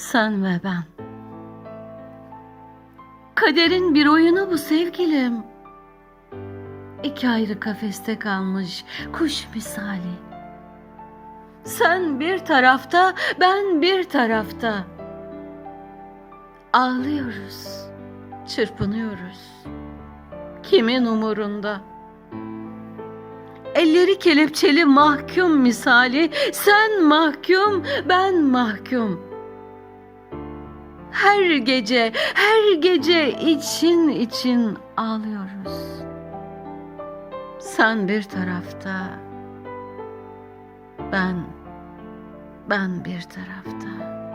Sen ve ben. Kaderin bir oyunu bu sevgilim. İki ayrı kafeste kalmış kuş misali. Sen bir tarafta, ben bir tarafta. Ağlıyoruz, çırpınıyoruz. Kimin umurunda? Elleri kelepçeli mahkum misali, sen mahkum, ben mahkum. Her gece, her gece için için ağlıyoruz. Sen bir tarafta, ben, ben bir tarafta.